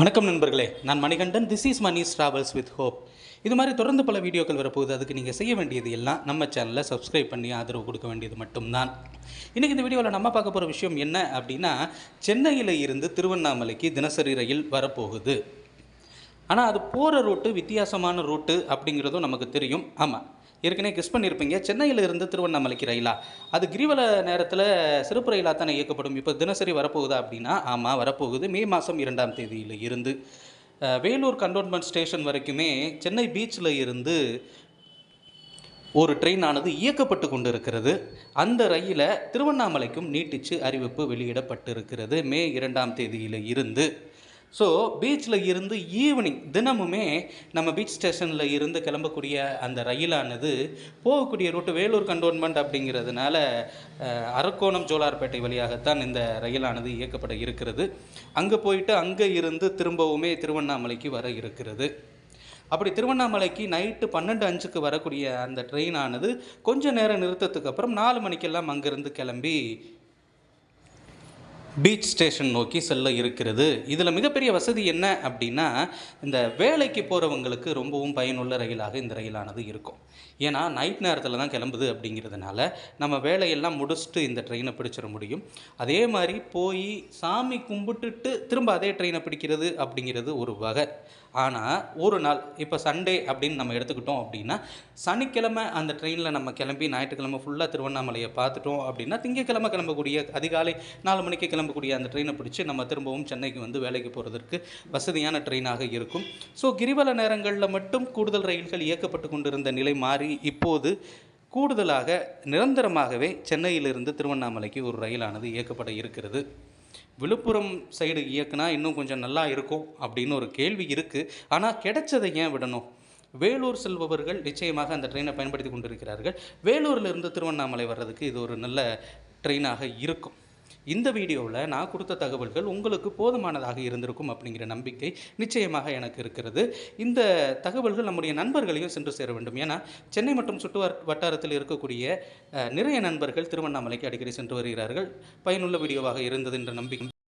வணக்கம் நண்பர்களே நான் Manikandan. This is Mani's travels with hope இது மாதிரி தொடர்ந்து பல வீடியோக்கள் வரப்போகுது. அதுக்கு நீங்கள் செய்ய வேண்டியது எல்லாம் நம்ம சேனலில் சப்ஸ்கிரைப் பண்ணி ஆதரவு கொடுக்க வேண்டியது மட்டும்தான். இன்றைக்கி இந்த வீடியோவில் நம்ம பார்க்க போகிற விஷயம் என்ன அப்படின்னா சென்னையில் இருந்து திருவண்ணாமலைக்கு தினசரி ரயில் வரப்போகுது. ஆனால் அது போகிற ரூட்டு வித்தியாசமான ரூட்டு அப்படிங்கிறதும் நமக்கு தெரியும். ஆமாம் ஏற்கனவே கெஸ் பண்ணியிருப்பீங்க சென்னையில் இருந்து திருவண்ணாமலைக்கு ரயிலா? அது கிரிவல நேரத்தில் சிறப்பு ரயிலாக தானே இயக்கப்படும். இப்போ தினசரி வரப்போகுதா அப்படின்னா ஆமாம் வரப்போகுது. மே மாதம் இரண்டாம் தேதியில் இருந்து. வேலூர் கண்டோன்மெண்ட் ஸ்டேஷன் வரைக்குமே சென்னை பீச்சில் இருந்து ஒரு ட்ரெயினானது இயக்கப்பட்டு கொண்டு இருக்கிறது அந்த ரயிலை திருவண்ணாமலைக்கும் நீட்டிச்சு அறிவிப்பு வெளியிடப்பட்டிருக்கிறது. மே இரண்டாம் தேதியில் இருந்து. ஸோ பீச்சில் இருந்து ஈவினிங் தினமுமே நம்ம பீச் ஸ்டேஷனில் இருந்து கிளம்பக்கூடிய அந்த ரயிலானது போகக்கூடிய ரூட்டு வேலூர் கண்டோன்மெண்ட் அப்படிங்கிறதுனால அரக்கோணம் ஜோலார்பேட்டை வழியாகத்தான் இந்த ரயிலானது இயக்கப்பட இருக்கிறது. அங்கே போயிட்டு அங்கே இருந்து திரும்பவுமே திருவண்ணாமலைக்கு வர இருக்கிறது. அப்படி திருவண்ணாமலைக்கு நைட்டு பன்னெண்டு அஞ்சுக்கு வரக்கூடிய அந்த ட்ரெயினானது கொஞ்ச நேரம் நிறுத்தத்துக்கு அப்புறம் நாலு மணிக்கெல்லாம் அங்கேருந்து கிளம்பி பீச் ஸ்டேஷன் நோக்கி செல்ல இருக்கிறது. இதில் மிகப்பெரிய வசதி என்ன அப்படின்னா இந்த வேலைக்கு போகிறவங்களுக்கு ரொம்பவும் பயனுள்ள ரயிலாக இந்த ரயிலானது இருக்கும். ஏன்னா நைட் நேரத்தில் தான் கிளம்புது அப்படிங்கிறதுனால நம்ம வேலையெல்லாம் முடிச்சுட்டு இந்த ட்ரெயினை பிடிச்சிட முடியும். அதே மாதிரி போய் சாமி கும்பிட்டுட்டு திரும்ப அதே ட்ரெயினை பிடிக்கிறது அப்படிங்கிறது ஒரு வகை. ஆனால் ஒரு நாள் இப்போ சண்டே அப்படின்னு நம்ம எடுத்துக்கிட்டோம் அப்படின்னா சனிக்கிழமை அந்த ட்ரெயினில் நம்ம கிளம்பி ஞாயிற்றுக்கிழமை ஃபுல்லாக திருவண்ணாமலையை பார்த்துட்டோம் அப்படின்னா திங்கக்கிழமை கிளம்பக்கூடிய அதிகாலை நாலு மணிக்கு கிளம்பக்கூடிய அந்த ட்ரெயினை பிடிச்சி நம்ம திரும்பவும் சென்னைக்கு வந்து வேலைக்கு போகிறதுக்கு வசதியான ட்ரெயினாக இருக்கும். ஸோ கிரிவல நேரங்களில் மட்டும் கூடுதல் ரயில்கள் இயக்கப்பட்டு கொண்டிருந்த நிலை மாறி இப்போது கூடுதலாக நிரந்தரமாகவே சென்னையிலிருந்து திருவண்ணாமலைக்கு ஒரு ரயிலானது இயக்கப்பட இருக்கிறது. விழுப்புரம் சைடு இயக்குனா இன்னும் கொஞ்சம் நல்லா இருக்கும் அப்படின்னு ஒரு கேள்வி இருக்குது ஆனால் கிடைச்சதை ஏன் விடணும்? வேலூர் செல்பவர்கள் நிச்சயமாக அந்த ட்ரெயினை பயன்படுத்தி கொண்டிருக்கிறார்கள். வேலூரிலிருந்து திருவண்ணாமலை வர்றதுக்கு இது ஒரு நல்ல ட்ரெயினாக இருக்கும். இந்த வீடியோவில் நான் கொடுத்த தகவல்கள் உங்களுக்கு போதுமானதாக இருந்திருக்கும் அப்படிங்கிற நம்பிக்கை நிச்சயமாக எனக்கு இருக்கிறது. இந்த தகவல்கள் நம்முடைய நண்பர்களையும் சென்று சேர வேண்டும். ஏன்னா சென்னை மற்றும் சுற்று வட்டாரத்தில் இருக்கக்கூடிய நிறைய நண்பர்கள் திருவண்ணாமலைக்கு அடிக்கடி சென்று வருகிறார்கள். பயனுள்ள வீடியோவாக இருந்தது என்ற நம்பிக்கை